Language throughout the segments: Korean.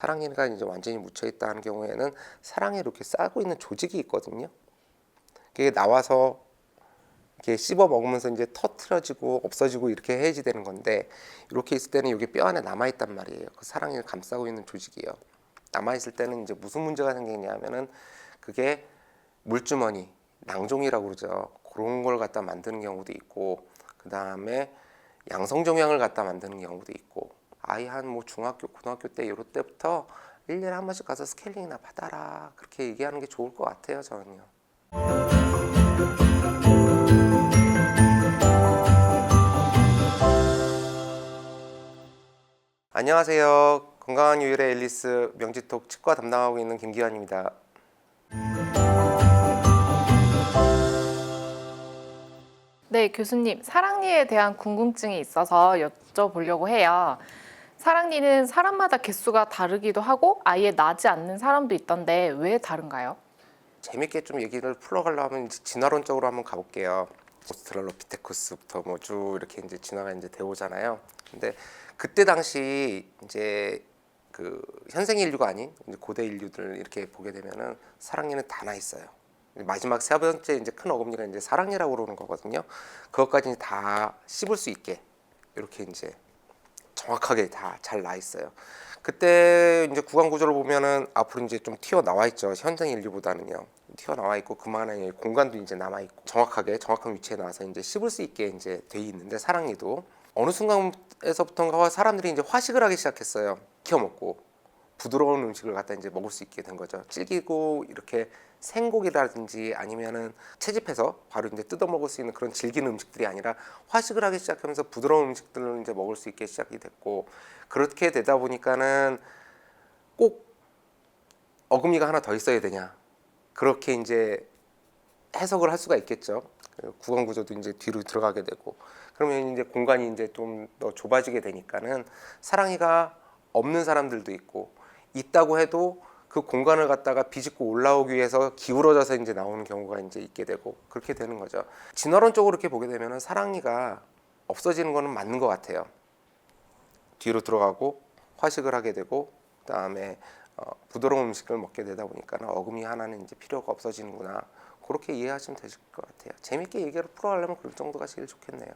사랑니가 이제 완전히 묻혀 있다는 경우에는 사랑니 이렇게 싸고 있는 조직이 있거든요. 그게 나와서 이렇게 씹어 먹으면서 이제 터트려지고 없어지고 이렇게 해야지 되는 건데 이렇게 있을 때는 이게 뼈 안에 남아 있단 말이에요. 그 사랑니를 감싸고 있는 조직이요. 남아 있을 때는 이제 무슨 문제가 생기냐면은 그게 물주머니, 낭종이라고 그러죠. 그런 걸 갖다 만드는 경우도 있고 그 다음에 양성 종양을 갖다 만드는 경우도 있고 아이 한 뭐 중학교, 고등학교 때 이럴 때부터 1년에 한 번씩 가서 스케일링이나 받아라 그렇게 얘기하는 게 좋을 것 같아요 저는요. 안녕하세요. 건강한 유일의 앨리스 명지톡 치과 담당하고 있는 김기환입니다. 네, 교수님. 사랑니에 대한 궁금증이 있어서 여쭤보려고 해요. 사랑니는 사람마다 개수가 다르기도 하고 아예 나지 않는 사람도 있던데 왜 다른가요? 재밌게 좀 얘기를 풀어가려면 진화론적으로 한번 가볼게요. 오스트랄로피테쿠스부터 뭐 쭉 이렇게 이제 진화가 이제 되오잖아요. 근데 그때 당시 이제 그 현생 인류가 아닌 이제 고대 인류들 이렇게 보게 되면은 사랑니는 다 나 있어요. 마지막 세 번째 이제 큰 어금니가 이제 사랑니라고 그러는 거거든요. 그것까지 다 씹을 수 있게 이렇게 이제 정확하게 다 잘 나 있어요. 그때 이제 구강 구조를 보면은 앞으로 이제 좀 튀어 나와 있죠. 현생 인류보다는요. 튀어 나와 있고 그만한 공간도 이제 남아 있고 정확하게 정확한 위치에 나와서 이제 씹을 수 있게 이제 돼 있는데 사랑니도 어느 순간에서부터가 사람들이 이제 화식을 하기 시작했어요. 키워 먹고 부드러운 음식을 갖다 이제 먹을 수 있게 된 거죠. 질기고 이렇게 생고기라든지 아니면은 채집해서 바로 이제 뜯어 먹을 수 있는 그런 질기는 음식들이 아니라 화식을 하기 시작하면서 부드러운 음식들을 이제 먹을 수 있게 시작이 됐고 그렇게 되다 보니까는 꼭 어금니가 하나 더 있어야 되냐 그렇게 이제 해석을 할 수가 있겠죠. 그 구강 구조도 이제 뒤로 들어가게 되고 그러면 이제 공간이 이제 좀 더 좁아지게 되니까는 사랑이가 없는 사람들도 있고 있다고 해도 그 공간을 갖다가 비집고 올라오기 위해서 기울어져서 이제 나오는 경우가 이제 있게 되고 그렇게 되는 거죠. 진화론적으로 이렇게 보게 되면은 사랑니가 없어지는 거는 맞는 것 같아요. 뒤로 들어가고 화식을 하게 되고 그다음에 어, 부드러운 음식을 먹게 되다 보니까 어금니 하나는 이제 필요가 없어지는구나 그렇게 이해하시면 되실 것 같아요. 재밌게 얘기를 풀어가려면 그럴 정도가 제일 좋겠네요.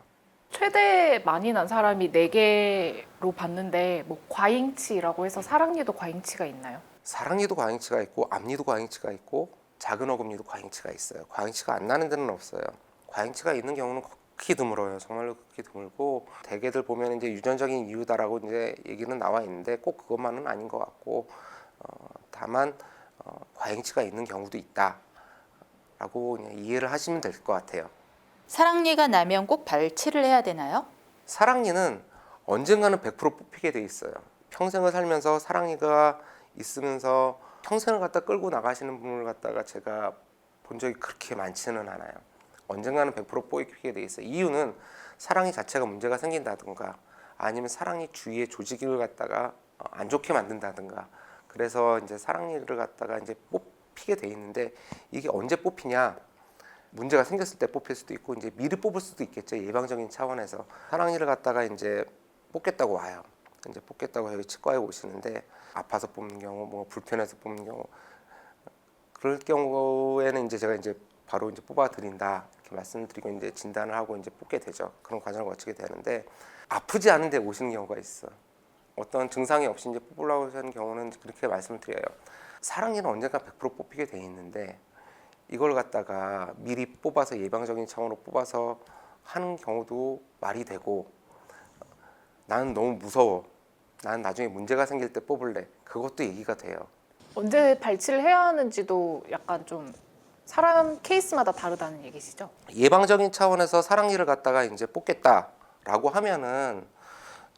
최대 많이 난 사람이 4개로 봤는데 뭐 과잉치라고 해서 사랑니도 과잉치가 있나요? 사랑니도 과잉치가 있고 앞니도 과잉치가 있고 작은 어금니도 과잉치가 있어요. 과잉치가 안 나는 데는 없어요. 과잉치가 있는 경우는 극히 드물어요. 정말로 극히 드물고 대개들 보면 이제 유전적인 이유다라고 이제 얘기는 나와 있는데 꼭 그것만은 아닌 것 같고 어, 다만 어, 과잉치가 있는 경우도 있다라고 이해를 하시면 될 것 같아요. 사랑니가 나면 꼭 발치를 해야 되나요? 사랑니는 언젠가는 100% 뽑히게 돼 있어요. 평생을 살면서 사랑니가 있으면서 평생을 갖다 끌고 나가시는 분을 갖다가 제가 본 적이 그렇게 많지는 않아요. 언젠가는 100% 뽑히게 돼 있어요. 이유는 사랑니 자체가 문제가 생긴다든가 아니면 사랑니 주위의 조직을 갖다가 어, 안 좋게 만든다든가 그래서 이제 사랑니를 갖다가 이제 뽑히게 돼 있는데 이게 언제 뽑히냐 문제가 생겼을 때 뽑힐 수도 있고 이제 미리 뽑을 수도 있겠죠 예방적인 차원에서. 사랑니를 갖다가 이제 뽑겠다고 와요. 이제 뽑겠다고 여기 치과에 오시는데 아파서 뽑는 경우 뭐 불편해서 뽑는 경우 그럴 경우에는 이제 제가 이제 바로 이제 뽑아 드린다 이렇게 말씀드리고 이제 진단을 하고 이제 뽑게 되죠. 그런 과정을 거치게 되는데 아프지 않은데 오시는 경우가 있어. 어떤 증상이 없이 이제 뽑으려고 하는 경우는 그렇게 말씀을 드려요. 사랑니는 언젠가 100% 뽑히게 돼 있는데 이걸 갖다가 미리 뽑아서 예방적인 차원으로 뽑아서 하는 경우도 말이 되고 나는 너무 무서워. 나는 나중에 문제가 생길 때 뽑을래. 그것도 얘기가 돼요. 언제 발치를 해야 하는지도 약간 좀 사람 케이스마다 다르다는 얘기시죠? 예방적인 차원에서 사랑니를 갖다가 이제 뽑겠다라고 하면은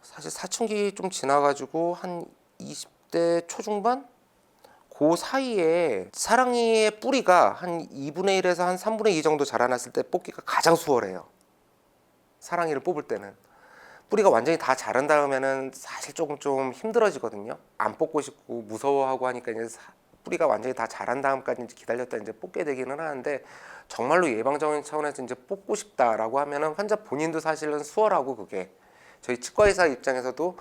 사실 사춘기 좀 지나가지고 한 20대 초중반 그 사이에 사랑니의 뿌리가 한 2분의 1에서 한 3분의 2 정도 자라났을 때 뽑기가 가장 수월해요. 사랑니를 뽑을 때는 뿌리가 완전히 다 자란 다음에는 사실 조금 좀 힘들어지거든요. 안 뽑고 싶고 무서워하고 하니까 이제 사- 뿌리가 완전히 다 자란 다음까지 기다렸다 이제 뽑게 되기는 하는데 정말로 예방적인 차원에서 이제 뽑고 싶다라고 하면은 환자 본인도 사실은 수월하고 그게 저희 치과 의사 입장에서도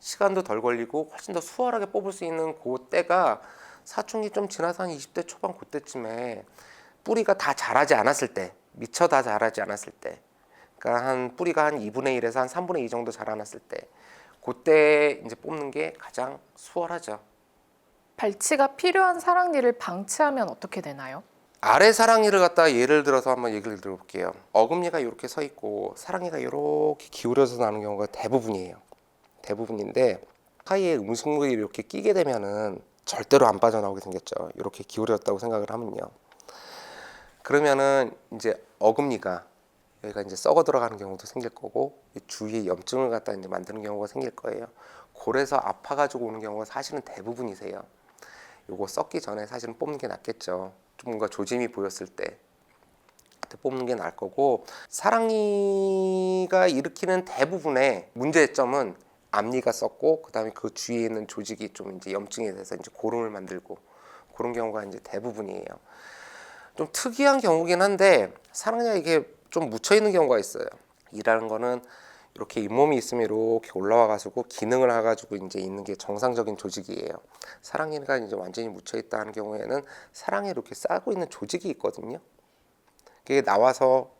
시간도 덜 걸리고 훨씬 더 수월하게 뽑을 수 있는 그 때가 사춘기 좀 지나서 한 20대 초반 그때쯤에 뿌리가 다 자라지 않았을 때 미처 다 자라지 않았을 때 그러니까 한 뿌리가 한 2분의 1에서 한 3분의 2 정도 자라났을 때 그때 이제 뽑는 게 가장 수월하죠. 발치가 필요한 사랑니를 방치하면 어떻게 되나요? 아래 사랑니를 갖다 예를 들어서 한번 얘기를 들어볼게요. 어금니가 이렇게 서 있고 사랑니가 이렇게 기울여서 나는 경우가 대부분이에요. 대부분인데 사이에 음식물이 이렇게 끼게 되면은 절대로 안 빠져나오게 생겼죠. 이렇게 기울였다고 생각을 하면요. 그러면은 이제 어금니가 여기가 이제 썩어 들어가는 경우도 생길 거고 이 주위에 염증을 갖다 이제 만드는 경우가 생길 거예요. 골에서 아파가지고 오는 경우가 사실은 대부분이세요. 요거 썩기 전에 사실은 뽑는 게 낫겠죠. 좀 뭔가 조짐이 보였을 때 뽑는 게 나을 거고 사랑니가 일으키는 대부분의 문제점은 앞니가 썩고 그다음에 그 주위에 있는 조직이 좀 이제 염증이 돼서 이제 고름을 만들고 그런 경우가 이제 대부분이에요. 좀 특이한 경우긴 한데 사랑니가 이게 좀 묻혀 있는 경우가 있어요. 이라는 거는 이렇게 잇몸이 있으면 이렇게 올라와 가지고 기능을 해 가지고 이제 있는 게 정상적인 조직이에요. 사랑니가 이제 완전히 묻혀 있다는 경우에는 사랑에 이렇게 싸고 있는 조직이 있거든요. 그게 나와서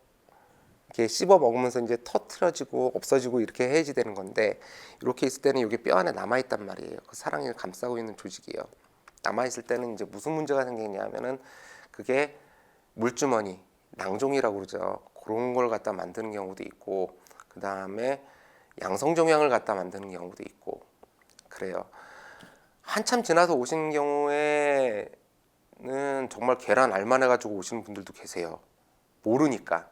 이렇게 씹어 먹으면서 이제 터트려지고 없어지고 이렇게 해야지 되는 건데 이렇게 있을 때는 이게 뼈 안에 남아 있단 말이에요. 그 사랑니를 감싸고 있는 조직이요. 남아 있을 때는 이제 무슨 문제가 생기냐면은 그게 물주머니, 낭종이라고 그러죠. 그런 걸 갖다 만드는 경우도 있고 그 다음에 양성 종양을 갖다 만드는 경우도 있고 그래요. 한참 지나서 오신 경우에는 정말 계란 알만 해가지고 오시는 분들도 계세요. 모르니까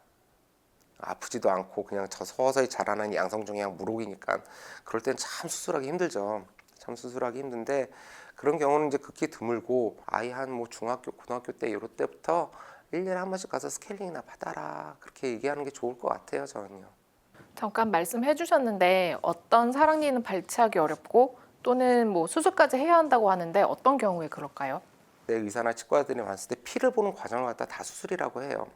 아프지도 않고 그냥 저 서서히 자라는 양성종양 무록이니까 그럴 땐 참 수술하기 힘들죠. 참 수술하기 힘든데 그런 경우는 이제 극히 드물고 아이 한 뭐 중학교 고등학교 때 이럴 때부터 1년에 한 번씩 가서 스케일링이나 받아라 그렇게 얘기하는 게 좋을 것 같아요 저는요. 잠깐 말씀해 주셨는데 어떤 사랑니는 발치하기 어렵고 또는 뭐 수술까지 해야 한다고 하는데 어떤 경우에 그럴까요? 내 의사나 치과들이 왔을 때 피를 보는 과정을 갖다 다 수술이라고 해요.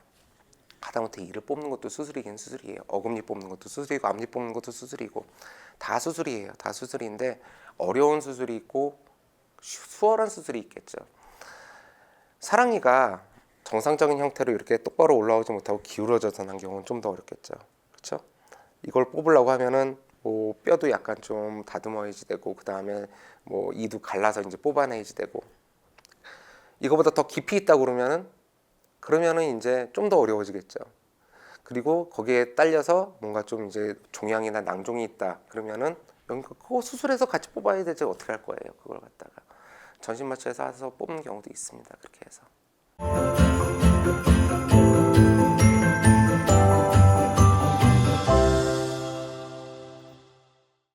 하다못해 이를 뽑는 것도 수술이긴 수술이에요. 어금니 뽑는 것도 수술이고 앞니 뽑는 것도 수술이고 다 수술이에요. 다 수술인데 어려운 수술이 있고 수- 수월한 수술이 있겠죠. 사랑니가 정상적인 형태로 이렇게 똑바로 올라오지 못하고 기울어져서 난 경우는 좀 더 어렵겠죠. 그렇죠? 이걸 뽑으려고 하면은 뭐 뼈도 약간 좀 다듬어야지 되고 그 다음에 뭐 이도 갈라서 이제 뽑아내야지 되고 이거보다 더 깊이 있다 그러면은 그러면은 이제 좀 더 어려워지겠죠. 그리고 거기에 딸려서 뭔가 좀 이제 종양이나 낭종이 있다 그러면은 그거 수술해서 같이 뽑아야 되지 어떻게 할 거예요? 그걸 갖다가 전신 마취해서 해서 뽑는 경우도 있습니다. 그렇게 해서.